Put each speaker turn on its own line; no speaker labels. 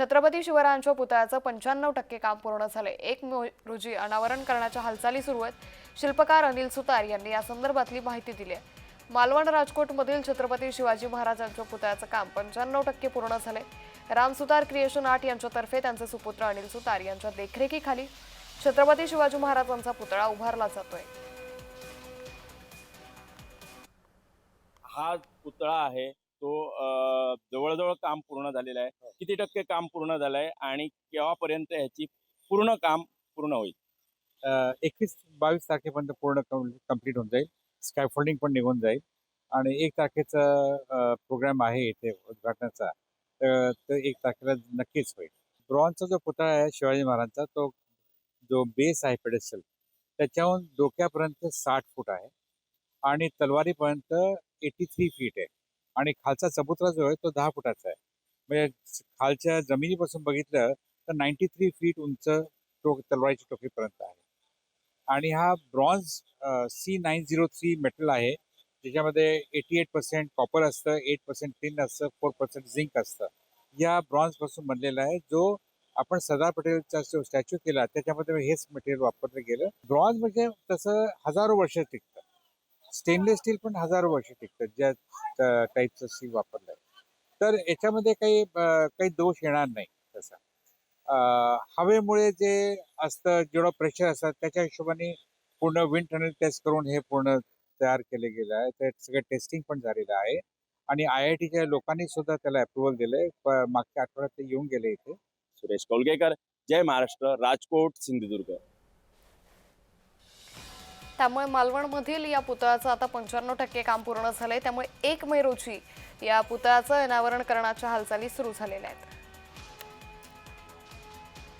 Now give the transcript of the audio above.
छत्रपती शिवरायांच्या पुतळ्याचं पंच्याण्णव टक्के काम पूर्ण झाले एक मे रोजी अनावरण करण्याच्या हालचाली सुरू आहेत. शिल्पकार अनिल सुतार यांनी या संदर्भातली माहिती दिली आहे. मालवण राजकोटमधील छत्रपती शिवाजी महाराजांच्या पुतळ्याचं काम पंच्याण्णव टक्के पूर्ण झाले राम सुतार क्रिएशन आर्ट यांच्यातर्फे त्यांचे सुपुत्र अनिल सुतार यांच्या देखरेखीखाली छत्रपती शिवाजी महाराजांचा पुतळा उभारला जातोय.
हा पुतळा आहे. तो जवळजवळ काम पूर्ण झालेला आहे. किती टक्के काम पूर्ण झालंय आणि केव्हापर्यंत ह्याची पूर्ण काम पूर्ण होईल?
एकवीस बावीस तारखेपर्यंत पूर्ण कंप्लीट होऊन जाईल. स्कॅफोल्डिंग पण निघून जाईल. आणि एक तारखेचा प्रोग्राम आहे इथे उद्घाटनाचा. तर तो एक तारखेला नक्कीच होईल. ब्रॉन्झचा जो पुतळा आहे शिवाजी महाराजांचा तो जो बेस आहे पेडेस्टल त्याच्याहून डोक्यापर्यंत साठ फूट आहे. आणि तलवारीपर्यंत एटी थ्री फीट आहे. आणि खालचा चबुतरा जो आहे तो दहा फुटाचा आहे. म्हणजे खालच्या जमिनीपासून बघितलं तर नाईन्टी थ्री फीट उंच टोक तलवारीच्या टोकीपर्यंत आहे. आणि हा bronze C nine zero three metal आहे. ज्याच्यामध्ये एटी एट पर्सेंट कॉपर असतं एट पर्सेंट टिन असतं फोर पर्सेंट झिंक असतं. या ब्रॉन्झपासून बनलेला आहे. जो आपण सरदार पटेलचा जो स्टॅच्यू केला त्याच्यामध्ये हेच मटेरियल वापरलं गेलं. ब्रॉन्झ म्हणजे तसं हजारो वर्ष टिकतं. स्टेनलेस स्टील पण हजारो वर्ष टिकतात ज्या टाईपचं स्टील वापरलं आहे तर याच्यामध्ये काही काही दोष येणार नाही तसा. हवेमुळे जे असतं जेवढं प्रेशर असतात त्याच्या हिशोबाने पूर्ण विंड टनल टेस्ट करून हे पूर्ण तयार केले गेलं आहे. ते सगळं टेस्टिंग पण झालेलं आहे. आणि आय आय टीच्या लोकांनी सुद्धा त्याला अप्रुव्हल दिलंय. मागच्या आठवड्यात ते येऊन गेले इथे.
सुरेश कोलगेकर. जय महाराष्ट्र. राजकोट सिंधुदुर्ग.
त्यामुळे मालवणमधील या पुतळ्याचं आता पंच्याण्णव टक्के काम पूर्ण झालंय. त्यामुळे एक मे रोजी या पुतळ्याचं अनावरण करण्याच्या हालचाली सुरू झालेल्या आहेत.